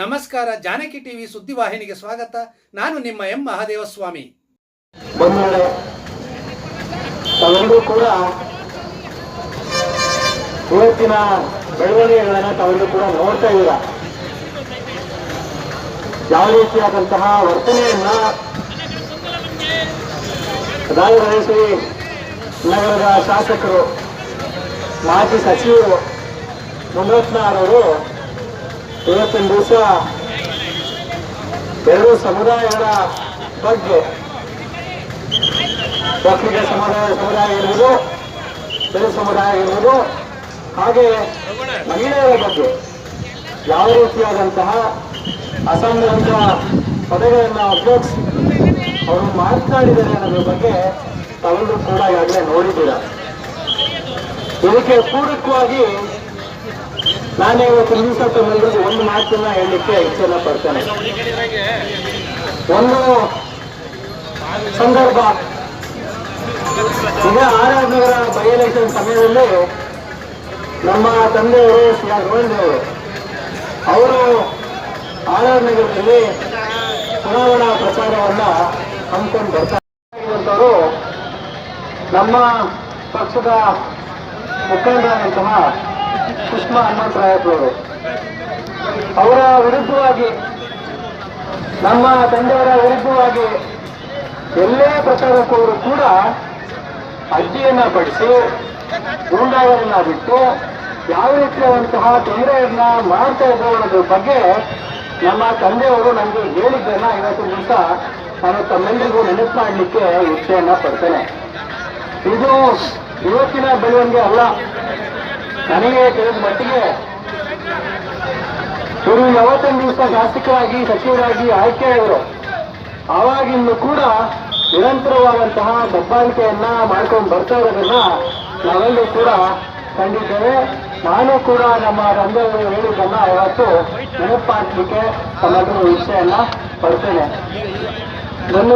ನಮಸ್ಕಾರ, ಜಾನಕಿ ಟಿವಿ ಸುದ್ದಿವಾಹಿನಿಗೆ ಸ್ವಾಗತ. ನಾನು ನಿಮ್ಮ ಎಂ ಮಹಾದೇವಸ್ವಾಮಿ. ಸ್ವಾಮಿ ತಾವೆಲ್ಲರೂ ಕೂಡ ಇವತ್ತಿನ ಬೆಳವಣಿಗೆಗಳನ್ನ ತಾವೆಲ್ಲರೂ ಕೂಡ ನೋಡ್ತಾ ಇದ್ದೀರ? ಯಾವ ರೀತಿಯಾದಂತಹ ವರ್ತನೆಯನ್ನ ರಾಜರಾಜೇಶ್ವರಿ ನಗರದ ಶಾಸಕರು, ಮಾಜಿ ಸಚಿವರು ಮುನರತ್ನರವರು ಇವತ್ತಿನ ದಿವಸ ಎರಡು ಸಮುದಾಯಗಳ ಬಗ್ಗೆ. ಒಕ್ಕಲಿಗ ಸಮುದಾಯ ಸಮುದಾಯ ಇರ್ಬೋದು ಬೇರೆ ಸಮುದಾಯ ಇರ್ಬೋದು ಹಾಗೆ ಮಹಿಳೆಯರ ಬಗ್ಗೆ. ಯಾವ ರೀತಿಯಾದಂತಹ ಅಸಂಬಂಧ ಪದಗಳನ್ನು ಉಪಯೋಗಿಸಿ ಅವರು ಮಾತನಾಡಿದ್ದಾರೆ ಅನ್ನೋದ್ರ ಬಗ್ಗೆ ತಾವೆಲ್ಲರೂ ಕೂಡ ಈಗಾಗಲೇ ನೋಡಿದ್ದೀರ. ಇದಕ್ಕೆ ಪೂರಕವಾಗಿ ನಾನು ಇವತ್ತು ತಮ್ಮೆಲ್ಲರಿಗೂ ಒಂದು ಮಾತನ್ನ ಹೇಳಲಿಕ್ಕೆ ಇಚ್ಛೆನ ಪಡ್ತೇನೆ. ಒಂದು ಸಂದರ್ಭ. ಈಗ R R Nagar by election ಸಮಯದಲ್ಲಿ ನಮ್ಮ ತಂದೆಯವರು ಶ್ರೀ ಗೋವಿಂದವರು ಅವರು. ಆರ್ ಆರ್ ನಗರದಲ್ಲಿ ಚುನಾವಣಾ ಪ್ರಚಾರವನ್ನ ಹಮ್ಮಿಕೊಂಡು ಇರುವಂತವರು ನಮ್ಮ ಪಕ್ಷದ ಮುಖಂಡರಾದಂತಹ ಸುಷ್ಮಾ ಹನುಮಂತರಾಯಪ್ಪವರು ಅವರ ವಿರುದ್ಧವಾಗಿ, ನಮ್ಮ ತಂದೆಯವರ ವಿರುದ್ಧವಾಗಿ ಎಲ್ಲೇ ಪ್ರಚಾರಕ್ಕವರು ಕೂಡ ಅರ್ಜಿಯನ್ನ ಪಡಿಸಿ ಗೂಂಡಾಗಳನ್ನ ಬಿಟ್ಟು ಯಾವ ರೀತಿಯಾದಂತಹ ತೊಂದರೆಯನ್ನ ಮಾಡ್ತಾ ಅನ್ನೋದ್ರ ಬಗ್ಗೆ ನಮ್ಮ ತಂದೆಯವರು ನನಗೆ ಹೇಳಿದ್ದನ್ನ ಇವತ್ತು ದಿವಸ ನಾನು ತಮ್ಮೆಲ್ಲರಿಗೂ ನೆನಪು ಮಾಡಲಿಕ್ಕೆ ಇಚ್ಛೆಯನ್ನ ಪಡ್ತೇನೆ. ಇದು ಇವತ್ತಿನ ಬೆಳವಣಿಗೆ ಅಲ್ಲ. ನನಗೆ ತಿಳಿದ ಮಟ್ಟಿಗೆ ಇವರು ಯಾವತ್ತೊಂದು ದಿವಸ ಶಾಸಕರಾಗಿ ಸಚಿವರಾಗಿ ಆಯ್ಕೆಯಾದರು ಆವಾಗಿಂದ ಕೂಡ ನಿರಂತರವಾದಂತಹ ದಬ್ಬಾಳಿಕೆಯನ್ನ ಮಾಡ್ಕೊಂಡು ಬರ್ತಾ ಇರೋದನ್ನ ನಾವೆಲ್ಲರೂ ಕೂಡ ಕಂಡಿದ್ದೇವೆ. ನಾನು ಕೂಡ ನಮ್ಮ ರಂಗವನ್ನು ಹೇಳಿದ್ದನ್ನ ಇವತ್ತು ನೆನಪಾಡ್ಲಿಕ್ಕೆ ತಮ್ಮೆಲ್ಲರೂ ವಿಷಯನ್ನ ಪಡ್ತೇನೆ. ನನ್ನ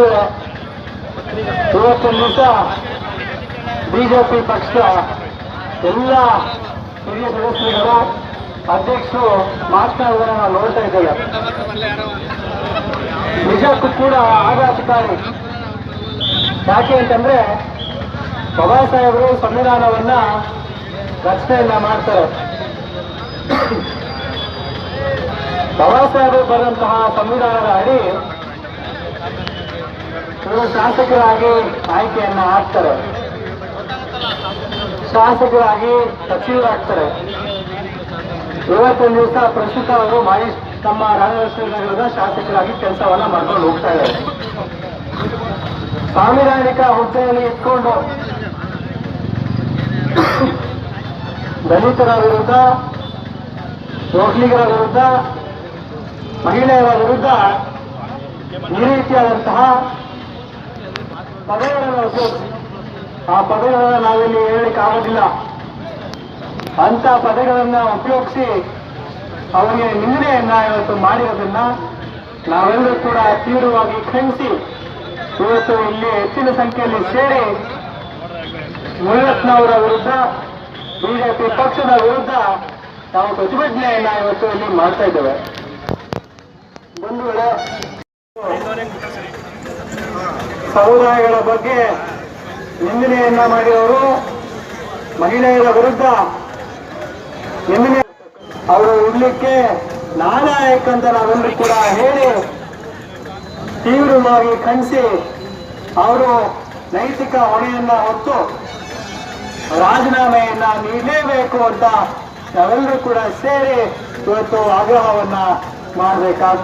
ಇವತ್ತೊಂದು ದಿವಸ ಬಿಜೆಪಿ ಪಕ್ಷದ ಎಲ್ಲ ಹಿರಿಯ ಸದಸ್ಯರುಗಳು ಅಧ್ಯಕ್ಷರು ಮಾತನಾಡುವುದನ್ನು ನಾವು ನೋಡ್ತಾ ಇದ್ದೇವೆ. ನಿಜಕ್ಕೂ ಕೂಡ ಆಘಾತಕಾರಿ. ಯಾಕೆ ಅಂತಂದ್ರೆ ಬಾಬಾ ಸಾಹೇಬರು ಸಂವಿಧಾನವನ್ನ ರಚನೆಯನ್ನ ಮಾಡ್ತಾರೆ. ಬಾಬಾ ಸಾಹೇಬರು ಬರೆದಂತಹ ಸಂವಿಧಾನದ ಅಡಿ ಶಾಸಕರಾಗಿ ಆಯ್ಕೆಯನ್ನ ಆಗ್ತಾರೆ ಶಾಸಕರಾಗಿ ಸಚಿವರಾಗ್ತಾರೆ. ಇವತ್ತೊಂದು ದಿವಸ ಪ್ರಸ್ತುತ ಅವರು ಮಾಡಿ ತಮ್ಮ ನಗರದ ಶಾಸಕರಾಗಿ ಕೆಲಸವನ್ನ ಮಾಡ್ಕೊಂಡು ಹೋಗ್ತಾ ಇದ್ದಾರೆ. ಸಾಂವಿಧಾನಿಕ ಹುದ್ದೆಯಲ್ಲಿ ಇಟ್ಕೊಂಡು ದಲಿತರ ವಿರುದ್ಧ ಒಕ್ಕಲಿಗರ ವಿರುದ್ಧ, ಮಹಿಳೆಯರ ವಿರುದ್ಧ ಈ ರೀತಿಯಾದಂತಹ ಪದಗಳನ್ನು ಉಪಯೋಗಿಸಿ ಆ ಪದಗಳನ್ನು ನಾವಿಲ್ಲಿ ಹೇಳಲಿಕ್ಕೆ ಆಗೋದಿಲ್ಲ. ಅಂತ ಪದಗಳನ್ನ ಉಪಯೋಗಿಸಿ ಅವರಿಗೆ ನಿಂದನೆಯನ್ನ ಇವತ್ತು ಮಾಡಿರೋದನ್ನ ನಾವೆಲ್ಲರೂ ಕೂಡ ತೀವ್ರವಾಗಿ ಖಂಡಿಸಿ ಇವತ್ತು ಇಲ್ಲಿ ಹೆಚ್ಚಿನ ಸಂಖ್ಯೆಯಲ್ಲಿ ಸೇರಿ ಮುನಿರತ್ನವರ ವಿರುದ್ಧ ಬಿಜೆಪಿ ಪಕ್ಷದ ವಿರುದ್ಧ ನಾವು ಪ್ರತಿಭಟನೆಯನ್ನ ಇವತ್ತು ಇಲ್ಲಿ ಮಾಡ್ತಾ ಇದ್ದೇವೆ. ಬಂಧುಗಳ ಸಮುದಾಯಗಳ ಬಗ್ಗೆ ನಿಂದನೆಯನ್ನ ಮಾಡಿದವರು ಮಹಿಳೆಯರ ವಿರುದ್ಧ ನಿಂದನೆ ಅವರು ಇರಲಿಕ್ಕೆ ನಾಲಾಯಕ್ ಅಂತ ನಾವೆಲ್ಲರೂ ಕೂಡ ಹೇಳಿ ತೀವ್ರವಾಗಿ ಖಂಡಿಸಿ ಅವರು ನೈತಿಕ ಹೊಣೆಯನ್ನ ಹೊತ್ತು ರಾಜೀನಾಮೆಯನ್ನ ನೀಡಲೇಬೇಕು ಅಂತ ನಾವೆಲ್ಲರೂ ಕೂಡ ಸೇರಿ ಇವತ್ತು ಆಗ್ರಹವನ್ನ ಮಾಡಬೇಕಾಗ್ತದೆ.